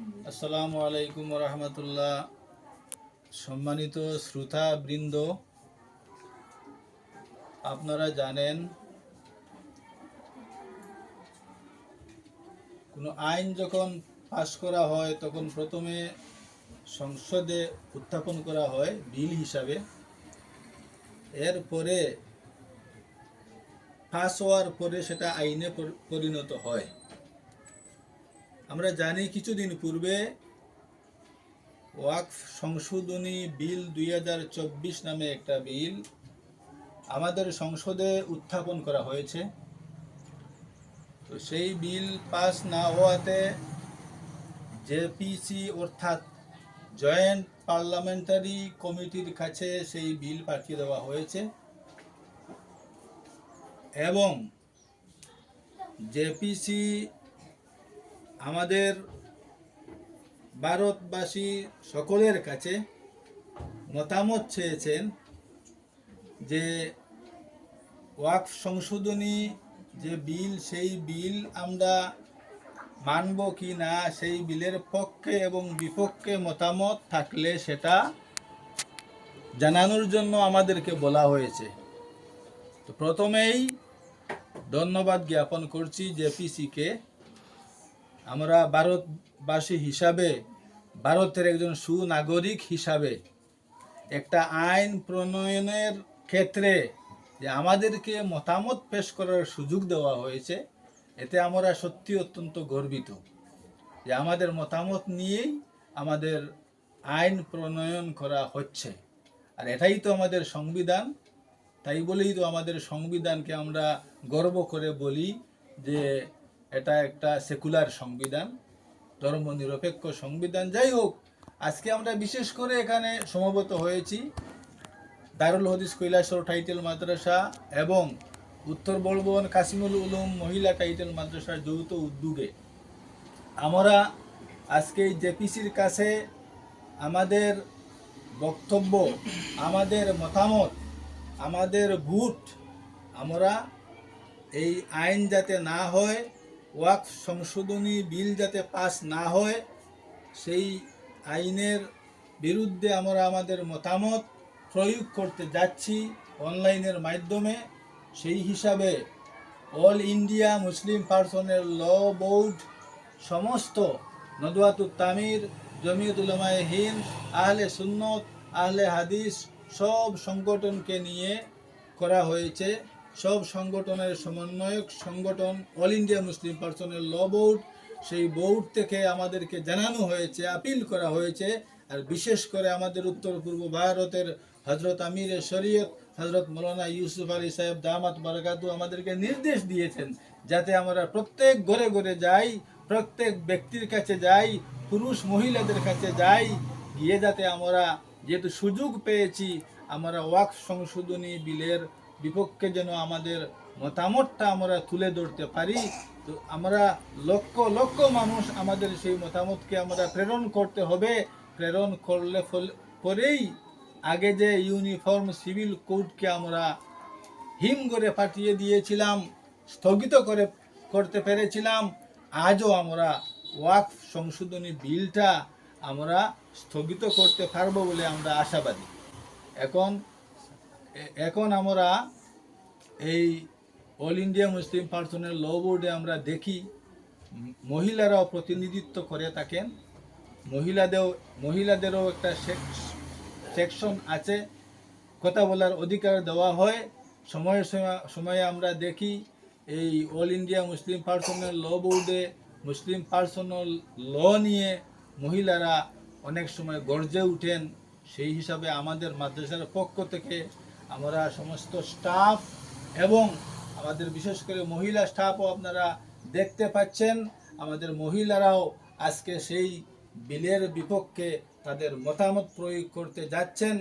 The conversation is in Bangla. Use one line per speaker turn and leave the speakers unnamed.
আসসালামু আলাইকুম রহমতুল্লাহ সম্মানিত শ্রোতা বৃন্দ আপনারা জানেন, কোনো আইন যখন পাশ করা হয়, তখন প্রথমে সংসদে উত্থাপন করা হয় বিল হিসাবে। এরপরে পাস হওয়ার পরে সেটা আইনে পরিণত হয়। আমরা জানি কিছুদিন পূর্বে ওয়াকফ সংশোধনী বিল দুই হাজার চব্বিশ নামে একটা বিল আমাদের সংসদে উত্থাপন করা হয়েছে। তো সেই বিল পাস না হওয়াতে জেপিসি অর্থাৎ জয়েন্ট পার্লামেন্টারি কমিটির কাছে সেই বিল পাঠিয়ে দেওয়া হয়েছে। এবং জেপিসি আমাদের ভারতবাসী সকলের কাছে মতামত চেয়েছেন যে ওয়াকফ সংশোধনী যে বিল, সেই বিল আমরা মানব কি না, সেই বিলের পক্ষে এবং বিপক্ষে মতামত থাকলে সেটা জানানোর জন্য আমাদেরকে বলা হয়েছে। তো প্রথমেই ধন্যবাদ জ্ঞাপন করছি জেপিসিকে। আমরা ভারতবাসী হিসাবে, ভারতের একজন সুনাগরিক হিসাবে একটা আইন প্রণয়নের ক্ষেত্রে যে আমাদেরকে মতামত পেশ করার সুযোগ দেওয়া হয়েছে, এতে আমরা সত্যি অত্যন্ত গর্বিত যে আমাদের মতামত নিয়েই আমাদের আইন প্রণয়ন করা হচ্ছে। আর এটাই তো আমাদের সংবিধান, তাই বলেই তো আমাদের সংবিধানকে আমরা গর্ব করে বলি যে এটা একটা সেকুলার সংবিধান, ধর্মনিরপেক্ষ সংবিধান। যাই হোক, আজকে আমরা বিশেষ করে এখানে সমবেত হয়েছি দারুল হদিস কৈলাসর টাইটেল মাদ্রাসা এবং উত্তর বলবন কাসিমুল উলুম মহিলা টাইটেল মাদ্রাসার যৌথ উদ্যোগে। আমরা আজকে জেপিসির কাছে আমাদের বক্তব্য, আমাদের মতামত, আমাদের ভোট আমরা এই আইন যাতে না হয় ওয়াক সংশোধনী বিল যাতে পাস না হয়, সেই আইনের বিরুদ্ধে আমরা আমাদের মতামত প্রয়োগ করতে যাচ্ছি অনলাইনের মাধ্যমে। সেই হিসাবে অল ইন্ডিয়া মুসলিম পার্সনের ল বোর্ড সমস্ত নদওয়াতুল তামির, জমিয়ত উলামায়ে হিন্দ, আহলে সুন্নত, আহলে হাদিস সব সংগঠনকে নিয়ে করা হয়েছে। সব সংগঠনের সমন্বয়ক সংগঠন অল ইন্ডিয়া মুসলিম পার্সনের ল বোর্ড সেই বোর্ড থেকে আমাদেরকে জানানো হয়েছে আপিল করা হয়েছে, আর বিশেষ করে আমাদের উত্তর পূর্ব ভারতের হজরত আমির শরীয়ত হজরত মৌলানা ইউসুফ আলী সাহেব দামাত বারাকাতু আমাদেরকে নির্দেশ দিয়েছেন যাতে আমরা প্রত্যেক ঘরে ঘরে যাই, প্রত্যেক ব্যক্তির কাছে যাই, পুরুষ মহিলাদের কাছে যাই, গিয়ে যাতে আমরা যেহেতু সুযোগ পেয়েছি, আমরা ওয়াক সংশোধনী বিলের বিপক্ষে যেন আমাদের মতামতটা আমরা তুলে ধরতে পারি, তো আমরা লক্ষ লক্ষ মানুষ আমাদের সেই মতামতকে আমরা প্রেরণ করতে হবে। প্রেরণ করলে পরেই আগে যে ইউনিফর্ম সিভিল কোডকে আমরা হিম করে পাঠিয়ে দিয়েছিলাম, স্থগিত করে, করতে পেরেছিলাম, আজও আমরা ওয়াক সংশোধনী বিলটা আমরা স্থগিত করতে পারব বলে আমরা আশাবাদী। এখন এখন আমরা এই অল ইন্ডিয়া মুসলিম পার্সনের ল বোর্ডে আমরা দেখি, মহিলারাও প্রতিনিধিত্ব করে থাকেন। মহিলাদেরও মহিলাদেরও একটা সেক- সেকশন আছে। কথা বলার অধিকার দেওয়া হয়। সময়ে, সময়ে- আমরা দেখি এই all India Muslim personal law বোর্ডে মুসলিম পার্সোনাল ল নিয়ে মহিলারা অনেক সময় গর্জে উঠেন। সেই হিসাবে আমাদের মাদ্রাসার পক্ষ থেকে আমরা সমস্ত স্টাফ এবং আমাদের বিশেষ করে মহিলা স্টাফও আপনারা দেখতে পাচ্ছেন, আমাদের মহিলারাও আজকে সেই বিলের বিপক্ষে তাদের মতামত প্রয়োগ করতে যাচ্ছেন।